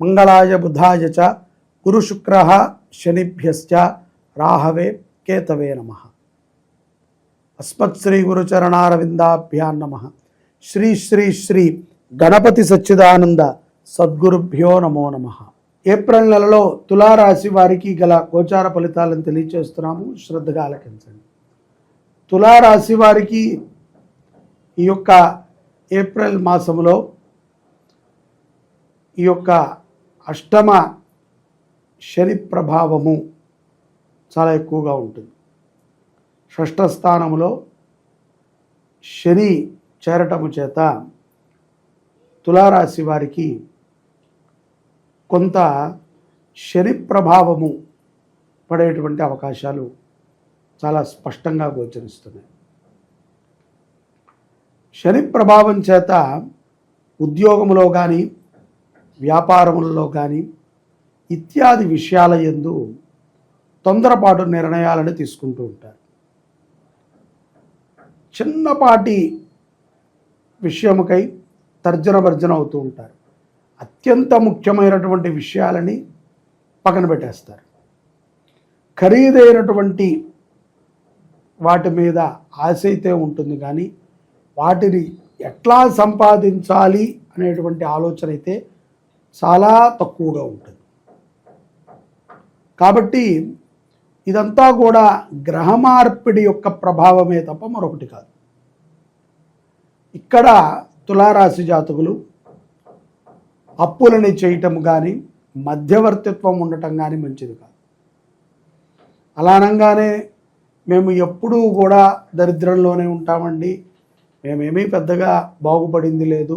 మంగళాయ బుధాయ చ గురుశుక్ర శనిభ్యశ్చ రాహవే కేతవే నమ. అస్మత్ శ్రీ గురుచరణారవిందాభ్యాం నమ. శ్రీ శ్రీ శ్రీ గణపతి సచ్చిదానంద సద్గురుభ్యో నమో నమ. ఏప్రిల్ నెలలో తులారాశి వారికి గల గోచార ఫలితాలను తెలియచేస్తున్నాము. శ్రద్ధగా ఆలకించండి. తులారాశి వారికి ఈ యొక్క ఏప్రిల్ మాసంలో ఈ యొక్క అష్టమ శని ప్రభావము చాలా ఎక్కువగా ఉంటుంది. షష్ఠ స్థానంలో శని చేరటము చేత తులారాశి వారికి కొంత శని ప్రభావము పడేటువంటి అవకాశాలు చాలా స్పష్టంగా గోచరిస్తున్నాయి. శని ప్రభావం చేత ఉద్యోగంలో కానీ వ్యాపారములలో కానీ ఇత్యాది విషయాల ఎందు తొందరపాటు నిర్ణయాలను తీసుకుంటూ ఉంటారు. చిన్నపాటి విషయముకై తర్జన భర్జన అవుతూ ఉంటారు. అత్యంత ముఖ్యమైనటువంటి విషయాలని పక్కన పెట్టేస్తారు. ఖరీదైనటువంటి వాటి మీద ఆశ అయితే ఉంటుంది కానీ వాటిని ఎట్లా సంపాదించాలి అనేటువంటి ఆలోచన అయితే చాలా తక్కువగా ఉంటుంది. కాబట్టి ఇదంతా కూడా గ్రహ మార్పిడి యొక్క ప్రభావమే తప్ప మరొకటి కాదు. ఇక్కడ తులారాశి జాతకులు అప్పులని చేయటం కానీ మధ్యవర్తిత్వం ఉండటం కానీ మంచిది కాదు. అలా అనగానే మేము ఎప్పుడూ కూడా దరిద్రంలోనే ఉంటామండి. మేమేమీ పెద్దగా బాగుపడింది లేదు.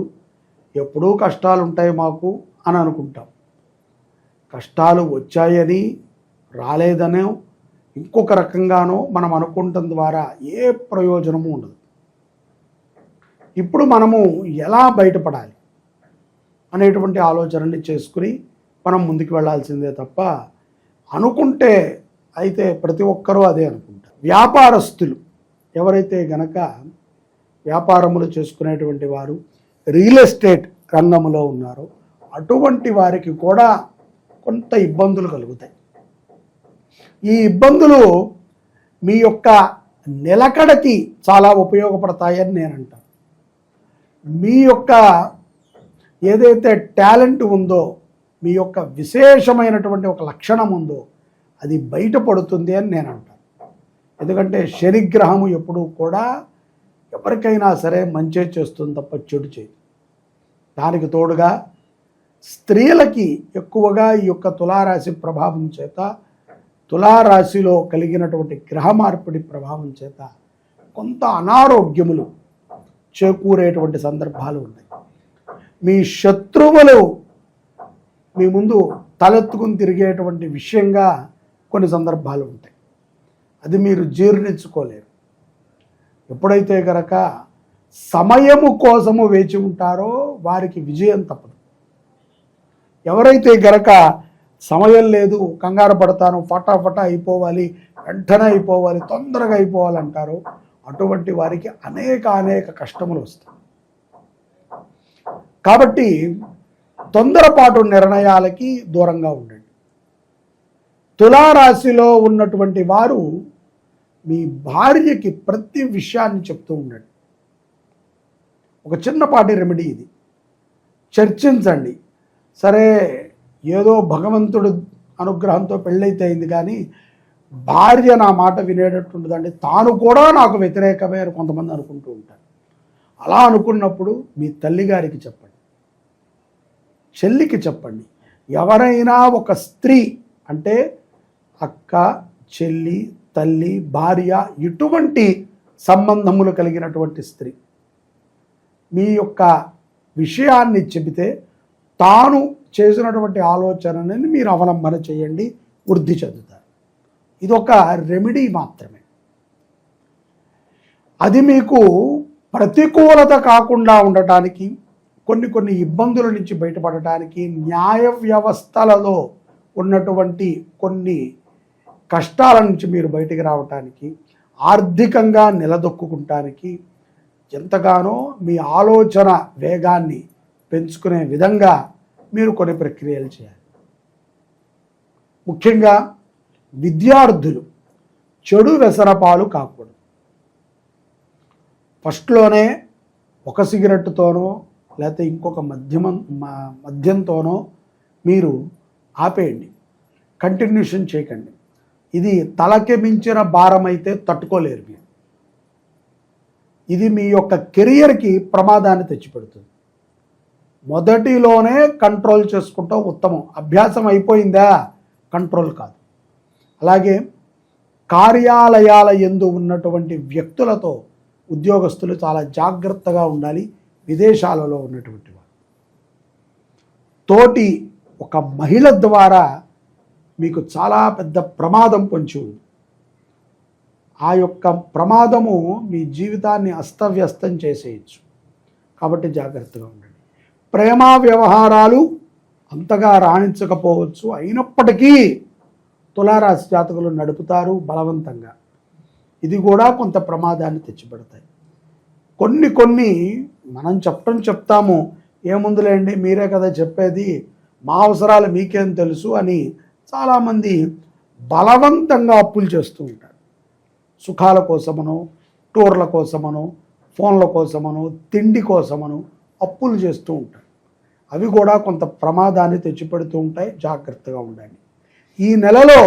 ఎప్పుడూ కష్టాలు ఉంటాయి మాకు. అని అనుకుంటాం. కష్టాలు వచ్చాయని రాలేదనో ఇంకొక రకంగానో మనం అనుకుంటం ద్వారా ఏ ప్రయోజనము ఉండదు. ఇప్పుడు మనము ఎలా బయటపడాలి అనేటువంటి ఆలోచనని చేసుకుని మనం ముందుకు వెళ్ళాల్సిందే తప్ప అనుకుంటే అయితే ప్రతి ఒక్కరూ అదే అనుకుంటారు. వ్యాపారస్తులు ఎవరైతే గనక వ్యాపారములు చేసుకునేటువంటి వారు రియల్ ఎస్టేట్ రంగంలో ఉన్నారో అటువంటి వారికి కూడా కొంత ఇబ్బందులు కలుగుతాయి. ఈ ఇబ్బందులు మీ యొక్క నిలకడకి చాలా ఉపయోగపడతాయని నేను అంటాను. మీ యొక్క ఏదైతే టాలెంట్ ఉందో మీ యొక్క విశేషమైనటువంటి ఒక లక్షణం ఉందో అది బయటపడుతుంది అని నేను అంటాను. ఎందుకంటే శనిగ్రహము ఎప్పుడూ కూడా ఎవరికైనా సరే మంచే చేస్తుంది తప్ప చెడు చేయదు. దానికి తోడుగా స్త్రీలకి ఎక్కువగా ఈ యొక్క తులారాశి ప్రభావం చేత తులారాశిలో కలిగినటువంటి గ్రహ మార్పిడి ప్రభావం చేత కొంత అనారోగ్యములు చేకూరేటువంటి సందర్భాలు ఉన్నాయి. మీ శత్రువులు మీ ముందు తలెత్తుకుని తిరిగేటువంటి విషయంగా కొన్ని సందర్భాలు ఉంటాయి. అది మీరు జీర్ణించుకోలేరు. ఎప్పుడైతే గనక సమయము కోసము వేచి ఉంటారో వారికి విజయం తప్పదు. ఎవరైతే గనక సమయం లేదు కంగారు పడతాను ఫటాఫటా అయిపోవాలి వెంటనే అయిపోవాలి తొందరగా అయిపోవాలంటారో అటువంటి వారికి అనేక అనేక కష్టములు వస్తాయి. కాబట్టి తొందరపాటు నిర్ణయాలకి దూరంగా ఉండండి. తులారాశిలో ఉన్నటువంటి వారు మీ భార్యకి ప్రతి విషయాన్ని చెప్తూ ఉండండి. ఒక చిన్నపాటి రెమెడీ ఇది. చర్చించండి. సరే ఏదో భగవంతుడు అనుగ్రహంతో పెళ్ళైతే అయింది కానీ భార్య నా మాట వినేటట్టుండదండి తాను కూడా నాకు వ్యతిరేకమే అని కొంతమంది అనుకుంటూ ఉంటారు. అలా అనుకున్నప్పుడు మీ తల్లిగారికి చెప్పండి. చెల్లికి చెప్పండి. ఎవరైనా ఒక స్త్రీ అంటే అక్క చెల్లి తల్లి భార్య ఇటువంటి సంబంధములు కలిగినటువంటి స్త్రీ మీ యొక్క విషయాన్ని చెబితే తాను చేసినటువంటి ఆలోచనని మీరు అవలంబన చేయండి వృద్ధి చెందుతారు. ఇది ఒక రెమెడీ మాత్రమే. అది మీకు ప్రతికూలత కాకుండా ఉండటానికి కొన్ని కొన్ని ఇబ్బందుల నుంచి బయటపడటానికి న్యాయ వ్యవస్థలలో ఉన్నటువంటి కొన్ని కష్టాల నుంచి మీరు బయటికి రావటానికి ఆర్థికంగా నిలదొక్కుంటానికి ఎంతగానో మీ ఆలోచన వేగాన్ని పెంచుకునే విధంగా మీరు కొన్ని ప్రక్రియలు చేయాలి. ముఖ్యంగా విద్యార్థులు చెడు వ్యసనపాలు కాకూడదు. ఫస్ట్లోనే ఒక సిగరెట్తోనో లేకపోతే ఇంకొక మద్యమం మ- మద్యంతోనో మీరు ఆపేయండి. కంటిన్యూషన్ చేయకండి. ఇది తలకి మించిన భారం అయితే తట్టుకోలేరు మీరు. ఇది మీ యొక్క కెరియర్కి ప్రమాదాన్ని తెచ్చిపెడుతుంది. మొదటిలోనే కంట్రోల్ చేసుకుంటాం ఉత్తమం. అభ్యాసం అయిపోయిందా? కంట్రోల్ కాదు. అలాగే కార్యాలయాల ఎందు ఉన్నటువంటి వ్యక్తులతో ఉద్యోగస్తులు చాలా జాగ్రత్తగా ఉండాలి. విదేశాలలో ఉన్నటువంటి వారు తోటి ఒక మహిళ ద్వారా మీకు చాలా పెద్ద ప్రమాదం పొంచి ఉంది. ఆ యొక్క ప్రమాదము మీ జీవితాన్ని అస్తవ్యస్తం చేసేయచ్చు. కాబట్టి జాగ్రత్తగా ఉండండి. ప్రేమ వ్యవహారాలు అంతగా రాణించకపోవచ్చు. అయినప్పటికీ తులారాశి జాతకులు నడుపుతారు బలవంతంగా. ఇది కూడా కొంత ప్రమాదాన్ని తెచ్చిపెడతాయి. కొన్ని కొన్ని మనం చెప్పడం చెప్తాము. ఏముందులేండి మీరే కదా చెప్పేది మా అవసరాలు మీకేం తెలుసు అని చాలామంది బలవంతంగా అప్పులు చేస్తూ ఉంటారు. సుఖాల కోసమనో టూర్ల కోసమనో ఫోన్ల కోసమనో తిండి కోసమనో అప్పులు చేస్తూ ఉంటాయి అవి కూడా కొంత ప్రమాదాన్ని తెచ్చిపెడుతూ ఉంటాయి. జాగ్రత్తగా ఉండండి. ఈ నెలలో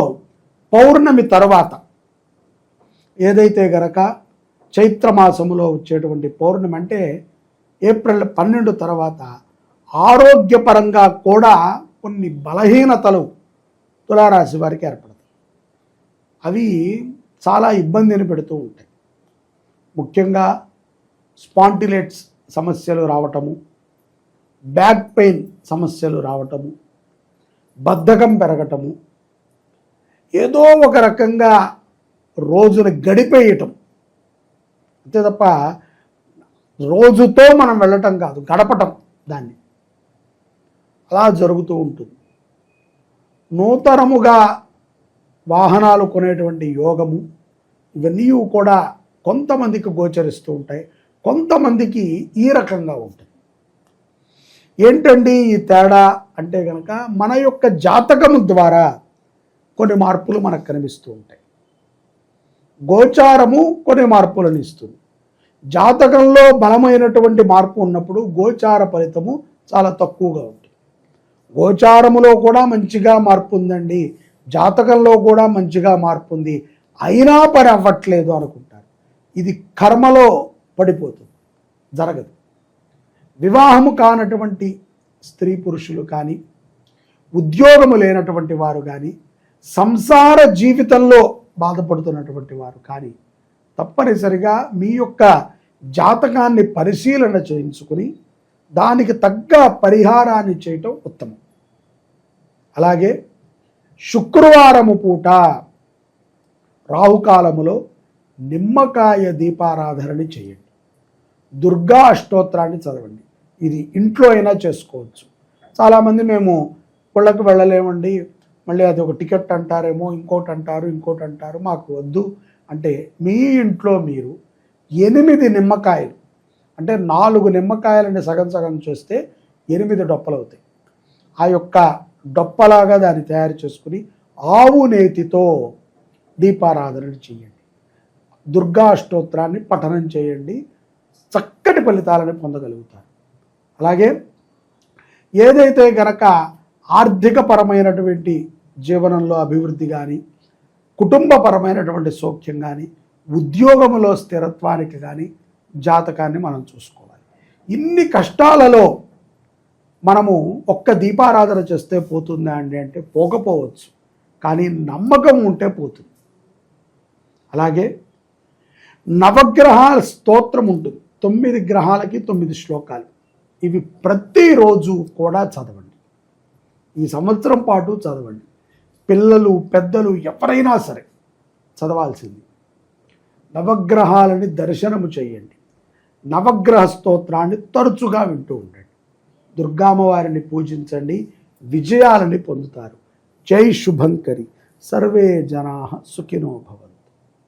పౌర్ణమి తర్వాత ఏదైతే గనక చైత్రమాసములో వచ్చేటువంటి పౌర్ణమి అంటే ఏప్రిల్ పన్నెండు తర్వాత ఆరోగ్యపరంగా కూడా కొన్ని బలహీనతలు తులారాశి వారికి ఏర్పడతాయి. అవి చాలా ఇబ్బందిని పెడుతూ ఉంటాయి. ముఖ్యంగా స్పాంటిలేట్స్ సమస్యలు రావటము బ్యాక్ పెయిన్ సమస్యలు రావటము బద్ధకం పెరగటము ఏదో ఒక రకంగా రోజును గడిపేయటం. అంతే తప్ప రోజుతో మనం వెళ్ళటం కాదు గడపటం దాన్ని. అలా జరుగుతూ ఉంటుంది. నూతనముగా వాహనాలు కొనేటువంటి యోగము ఇవన్నీ కూడా కొంతమందికి గోచరిస్తూ ఉంటాయి. కొంతమందికి ఈ రకంగా ఉంటుంది. ఏంటండి ఈ తేడా అంటే కనుక మన యొక్క జాతకము ద్వారా కొన్ని మార్పులు మనకు కనిపిస్తూ ఉంటాయి. గోచారము కొన్ని మార్పులను ఇస్తుంది. జాతకంలో బలమైనటువంటి మార్పు ఉన్నప్పుడు గోచార ఫలితము చాలా తక్కువగా ఉంటుంది. గోచారములో కూడా మంచిగా మార్పు ఉందండి. జాతకంలో కూడా మంచిగా మార్పు ఉంది. అయినా పని అవ్వట్లేదు అనుకుంటారు. ఇది కర్మలో పడిపోతుంది. జరగదు. వివాహము కానటువంటి స్త్రీ పురుషులు కానీ ఉద్యోగము లేనటువంటి వారు కానీ సంసార జీవితంలో బాధపడుతున్నటువంటి వారు కానీ తప్పనిసరిగా మీ యొక్క జాతకాన్ని పరిశీలన చేయించుకుని దానికి తగ్గ పరిహారాన్ని చేయటం ఉత్తమం. అలాగే శుక్రవారము పూట రాహుకాలములో నిమ్మకాయ దీపారాధన చేయండి. దుర్గా అష్టోత్తరాన్ని చదవండి. ఇది ఇంట్లో అయినా చేసుకోవచ్చు. చాలామంది మేము గుళ్ళకు వెళ్ళలేమండి. మళ్ళీ అది ఒక టికెట్ అంటారేమో ఇంకోటి అంటారు ఇంకోటి అంటారు మాకు వద్దు. అంటే మీ ఇంట్లో మీరు ఎనిమిది నిమ్మకాయలు అంటే నాలుగు నిమ్మకాయలని సగం సగం చేస్తే ఎనిమిది డొప్పలు అవుతాయి. ఆ యొక్క డొప్పలాగా దాన్ని తయారు చేసుకుని ఆవు నేతితో దీపారాధన చేయండి. దుర్గా అష్టోత్తరాన్ని పఠనం చేయండి. చక్కటి ఫలితాలను పొందగలుగుతారు. అలాగే ఏదైతే గనక ఆర్థికపరమైనటువంటి జీవనంలో అభివృద్ధి కానీ కుటుంబపరమైనటువంటి సౌఖ్యం కానీ ఉద్యోగంలో స్థిరత్వానికి కానీ జాతకాన్ని మనం చూసుకోవాలి. ఇన్ని కష్టాలలో మనము ఒక్క దీపారాధన చేస్తే పోతుందా అండి అంటే పోకపోవచ్చు. కానీ నమ్మకం ఉంటే పోతుంది. అలాగే నవగ్రహాల స్తోత్రం ఉంటుంది. తొమ్మిది గ్రహాలకి తొమ్మిది శ్లోకాలు. ఇవి ప్రతిరోజు కూడా చదవండి. ఈ సంవత్సరం పాటు చదవండి. పిల్లలు పెద్దలు ఎవరైనా సరే చదవాల్సింది. నవగ్రహాలని దర్శనము చేయండి. నవగ్రహ స్తోత్రాన్ని తరచుగా వింటూ ఉండండి. దుర్గామ్మవారిని పూజించండి. విజయాలని పొందుతారు. జై శుభంకరి. సర్వే జనా సుఖినో భవన్